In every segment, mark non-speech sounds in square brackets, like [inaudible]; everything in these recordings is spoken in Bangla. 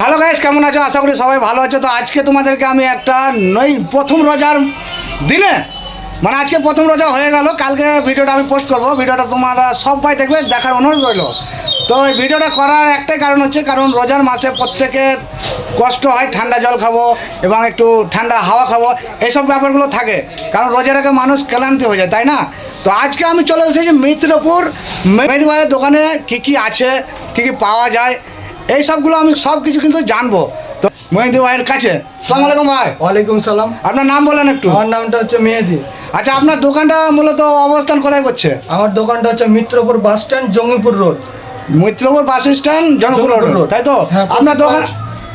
হ্যালো গাইস কেমন আছো? আশা করি সবাই ভালো আছো। তো আজকে তোমাদেরকে আমি একটা নই প্রথম রোজার দিনে মানে আজকে প্রথম রোজা হয়ে গেল। কালকে ভিডিওটা আমি পোস্ট করব। ভিডিওটা তোমরা সবাই দেখবে, দেখার অনুরোধ রইল। তো এই ভিডিওটা করার একটাই কারণ হচ্ছে, কারণ রোজার মাসে প্রত্যেকের কষ্ট হয়, ঠান্ডা জল খাব এবং একটু ঠান্ডা হাওয়া খাব। এইসব ব্যাপারগুলো থাকে। কারণ রোজার আগে মানুষ ক্লান্তি হয়ে যায়, তাই না? তো আজকে আমি চলে এসেছি মিত্রপুর মেহেদি ভাইয়ের দোকানে কী কী আছে কী কী পাওয়া যায় এই সবগুলো আমি সব কিছু কিন্তু জানব। তো মেহেদি ভাইয়ের কাছে। সালাম আলাইকুম ভাই। ওয়ালাইকুম সালাম। আপনার নাম বলেন একটু। আমার নামটা হচ্ছে মেহেদি। আচ্ছা আপনার দোকানটা মূলত অবস্থান কোথায় করছে? আমার দোকানটা হচ্ছে Mitrapur bus stand Jangipur road. Mitrapur bus stand Janpur road. Road. তাই তো? হ্যাঁ, আপনার দোকান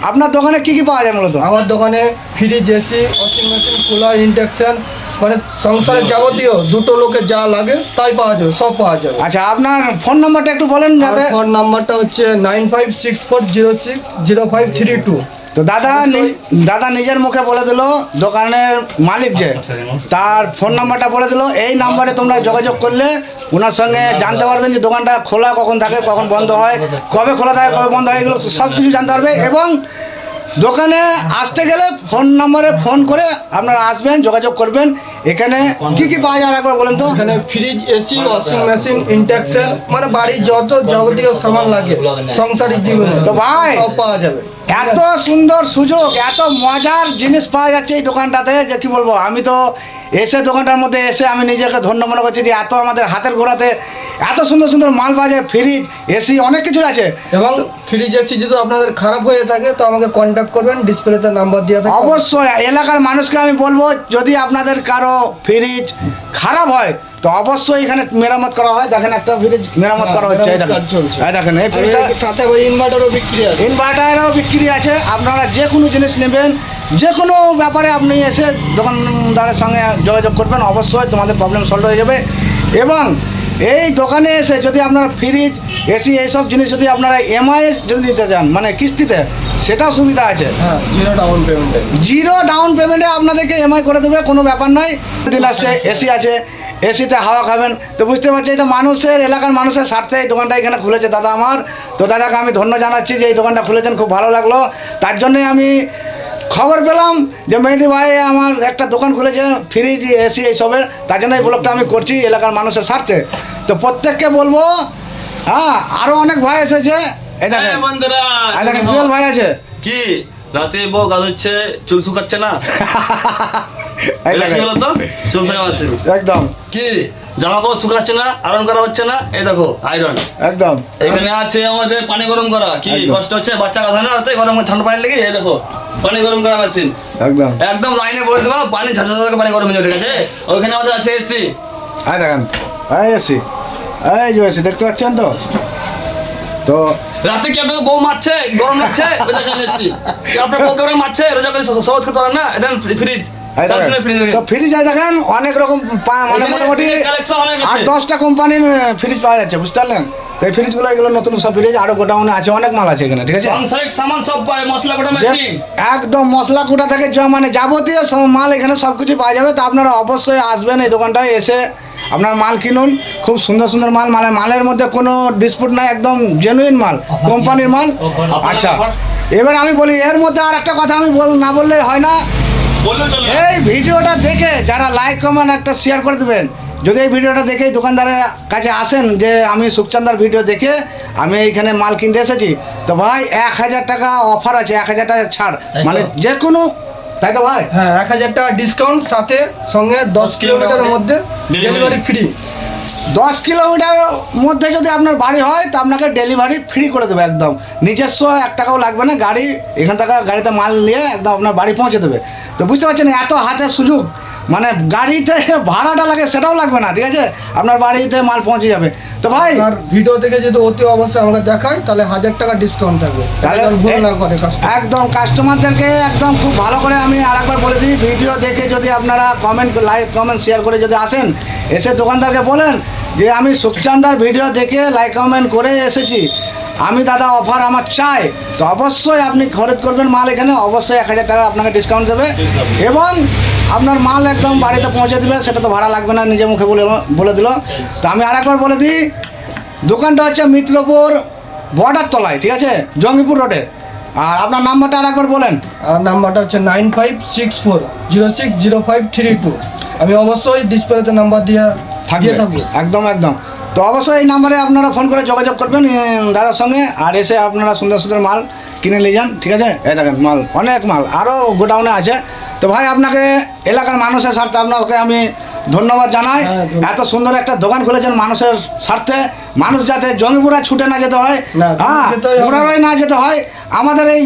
আপনার দোকানে কি কি পাওয়া যায় মূলত? আমার দোকানে fridge AC washing machine cooler induction মানে সংসারের যাবতীয় দুটো লোকের যা লাগে তাই পাওয়া যাবে সব পাওয়া যাবে। আচ্ছা আপনার ফোন নাম্বারটা একটু বলেন যাতে ফোন নাম্বারটা হচ্ছে nine five six four zero six zero five three two. তো দাদা দাদা নিজের মুখে বলে দিল দোকানের মালিক যে তার ফোন নাম্বারটা বলে দিল। এই নাম্বারে তোমরা যোগাযোগ করলে ওনার সঙ্গে জানতে পারবেন যে দোকানটা খোলা কখন থাকে কখন বন্ধ হয় কবে খোলা থাকে কবে বন্ধ হয় এগুলো সব কিছু জানতে পারবে। এবং দোকানে আসতে গেলে ফোন নম্বরে ফোন করে আপনারা আসবেন যোগাযোগ করবেন। এখানে কি কি পাওয়া যায় একবার বলেন তো? এখানে fridge AC washing machine induction মানে বাড়ির যত যাবতীয় সামান লাগে সংসারিক জীবনে তো ভাই, পাওয়া যাবে। এত সুন্দর সুযোগ এত মজার জিনিস পাওয়া যাচ্ছে এই দোকানটাতে যে কি বলব আমি তো এসে দোকানটার মধ্যে এসে আমি নিজেকে ধন্য মনে করছি যে এত আমাদের হাতের ঘোড়াতে এত সুন্দর সুন্দর মাল পাওয়া যায় ফ্রিজ এসি অনেক কিছু আছে। এবং ফ্রিজ এসি যদি আপনাদের খারাপ হয়ে থাকে তো আমাকে কন্ট্যাক্ট করবেন ডিসপ্লেতে নাম্বার দেওয়া থাকে অবশ্যই এলাকার মানুষকে আমি বলব যদি আপনাদের কারও ফ্রিজ খারাপ হয় তো অবশ্যই এখানে মেরামত করা হয়। দেখেন একটা ফ্রিজ মেরামত করা হচ্ছে এই দেখেন। এই দেখেন এই ফ্রিজটা সাথে ওই ইনভার্টারও বিক্রি আছে। ইনভার্টারও বিক্রি আছে। আপনারা যে কোনো জিনিস নেবেন যে কোনো ব্যাপারে আপনি এসে দোকানদারের সঙ্গে যোগাযোগ করবেন অবশ্যই তোমাদের প্রবলেম সলভ হয়ে যাবে। এবং এই দোকানে এসে যদি আপনারা ফ্রিজ এসি এইসব জিনিস যদি আপনারা এমআই যদি নিতে চান মানে কিস্তিতে সেটা সুবিধা আছে। জিরো ডাউন পেমেন্টে জিরো ডাউন পেমেন্টে আপনাদেরকে এমআই করে দেবে কোনো ব্যাপার নয়। দিন আসছে এসি আছে এসিতে হাওয়া খাবেন। তো বুঝতে পারছি এটা মানুষের এলাকার মানুষের স্বার্থে এই দোকানটা এখানে খুলেছে দাদা আমার। তো দাদাকে আমি ধন্য জানাচ্ছি যে এই দোকানটা খুলেছেন খুব ভালো লাগল। তার জন্যই আমি খবর পেলাম যে মেহেদি ভাই আমার একটা দোকান খুলেছে ফ্রিজ এসি এইসবের তার জন্য এই ব্লগটা আমি করছি এলাকার মানুষের স্বার্থে। তো প্রত্যেককে বলব হ্যাঁ আরও অনেক ভাই এসেছে। দেখেন হ্যাঁ, জুয়েল ভাই আছে। কি? রাতে বউ গাধচ্ছে চুল শুকাচ্ছে না? চুল শুকাচ্ছে একদম। কি? জামা কাপড় শুকাচ্ছে না আয়রন করা হচ্ছে না? এই দেখো আয়রন। একদম। এখানে আছে আমাদের পানি গরম করা। কি। কষ্ট হচ্ছে? বাচ্চা গাধা না গরম ঠান্ডা পানি লেগে এই দেখো। পানি গরম করা মেশিন একদম। একদম লাইনে দেবো পানি ঝাঁঝা ঝাঁঝা পানি গরম হয়ে ঠিক আছে? ওইখানে আমাদের আছে এসি হ্যাঁ দেখেন। এসি এই যে এসি দেখতে পাচ্ছেন তো? তো রাতে কি আপনাকে বউ মারছে? গরম লাগছে? এসি আপনার মারছে? রোজা করে সহজ করতে পারেন না? এটা ফ্রিজ ফ্রিজ তো ফ্রিজ দেখেন অনেক রকম মানে মোটামুটি আট দশটা কোম্পানির ফ্রিজ পাওয়া যাচ্ছে বুঝতে পারলেন? এই ফ্রিজগুলো এগুলো নতুন সব ফ্রিজ আরও গোডাউনে আছে অনেক মাল আছে এখানে ঠিক আছে? সংসারিক সামান সব পায় মশলা কোটা মেশিন একদম মশলা কুটা থেকে য- মানে যাবতীয় সব মাল এখানে সব কিছু পাওয়া যাবে তো আপনারা অবশ্যই আসবেন এই দোকানটায় এসে আপনার মাল কিনুন খুব সুন্দর সুন্দর মাল মানে মালের মধ্যে কোনো ডিসপুট নাই একদম জেনুইন মাল কোম্পানির মাল। আচ্ছা এবার আমি বলি এর মধ্যে আর একটা কথা আমি বল না বললে হয় না। এই ভিডিওটা দেখে যারা লাইক কমেন্ট একটা শেয়ার করে দেবেন। যদি এই ভিডিওটা দেখে দোকানদারের কাছে আসেন যে আমি সুখচান্দার ভিডিও দেখে আমি এইখানে মাল কিনতে এসেছি তো ভাই এক হাজার টাকা অফার আছে এক হাজার টাকা ছাড়। মানে যে কোনো তাই তো ভাই? হ্যাঁ এক হাজার টাকা ডিসকাউন্ট সাথে সঙ্গে দশ কিলোমিটারের মধ্যে ডেলিভারি ফ্রি দশ কিলোমিটার মধ্যে যদি আপনার বাড়ি হয় তো আপনাকে ডেলিভারি ফ্রি করে দেবে একদম। নিজস্ব এক টাকাও লাগবে না গাড়ি এখান থেকে গাড়িতে মাল নিয়ে একদম আপনার বাড়ি পৌঁছে দেবে। তো বুঝতে পারছেন এত হাতে সুযোগ মানে গাড়িতে [laughs] ভাড়াটা লাগে সেটাও লাগবে না ঠিক আছে? আপনার বাড়িতে মাল পৌঁছে যাবে। তো ভাই আর ভিডিও দেখে যদি অতি অবশ্যই আমাকে দেখায় তাহলে হাজার টাকা ডিসকাউন্ট থাকবে। তাহলে একদম কাস্টমারদেরকে একদম খুব ভালো করে আমি আরেকবার বলে দিই ভিডিও দেখে যদি আপনারা কমেন্ট লাইক কমেন্ট শেয়ার করে যদি আসেন এসে দোকানদারকে বলেন যে আমি সুখচান্দার ভিডিও দেখে লাইক কমেন্ট করে এসেছি। আমি দাদা অফার আমার চাই, তো অবশ্যই আপনি খরিদ করবেন মাল এখানে, অবশ্যই এক হাজার টাকা আপনাকে ডিসকাউন্ট দেবে। এবং আপনার মাল একদম বাড়িতে পৌঁছে দেবে, সেটা তো ভাড়া লাগবে না, নিজে মুখে বলে বলে দিল। তো আমি আরেকবার বলে দিই, দোকানটা হচ্ছে মিত্রপুর বর্ডার তলায়, ঠিক আছে? জঙ্গিপুর রোডে আর আপনার নাম্বারটা আর একবার বলেন। নাম্বারটা হচ্ছে nine five six four zero six zero five three two আমি অবশ্যই ডিসপ্লেতে নাম্বার দিয়ে থাকবে? একদম একদম। তো অবশ্যই এই নাম্বারে আপনারা ফোন করে যোগাযোগ করবেন দাদার সঙ্গে আর এসে আপনারা সুন্দর সুন্দর মাল কিনে নিয়ে যান ঠিক আছে? এই দেখেন মাল অনেক মাল আরও গোডাউনে আছে। তো ভাই আপনাকে এলাকার মানুষের স্বার্থে আপনাকে আমি ধন্যবাদ জানাই। হ্যাঁ, এত সুন্দর একটা দোকান খুলেছেন মানুষের স্বার্থে। মানুষ যাতে জমিপুরা ছুটে না যেতে হয় হ্যাঁ না যেতে হয় আমাদের এই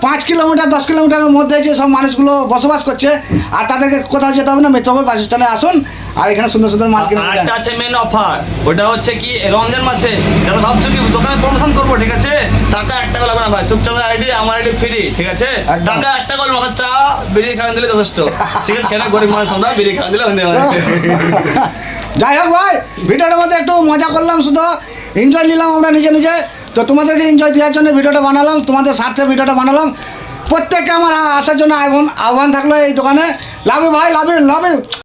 পাঁচ কিলোমিটার দশ কিলোমিটারের মধ্যে যে সব মানুষগুলো বসবাস করছে আর তাদেরকে কোথাও যেতে হবে না মেট্রোপল বাস স্ট্যান্ডে আসুন আর এখানে সুন্দর সুন্দর মাল কিনে। আরেকটা আছে মেন অফার ওটা হচ্ছে কি রমজান মাসে যারা ভাবছ কি দোকানে প্রমোশন করব ঠিক আছে? টাকা এক টাকা লাগবে না ভাই সুপচাঁদের আইডি আমার আইডি ফ্রি ঠিক আছে। টাকা এক টাকা লাগবে চা বিড়ি খাওয়ান দিলে যথেষ্ট। সিগারেট খেলে গরিব মানুষ আমরা বিড়ি খাওয়ান দিলে [laughs] যাই হোক ভাই ভিডিওটার মধ্যে একটু মজা করলাম শুধু এনজয় নিলাম আমরা নিজে নিজে। তো তোমাদেরকে এনজয় দেওয়ার জন্য ভিডিওটা বানালাম, তোমাদের স্বার্থে ভিডিওটা বানালাম। প্রত্যেককে আমার আসার জন্য আহ্বান আহ্বান থাকল এই দোকানে। লাভ ভাই লাভ ইউ লাভ ইউ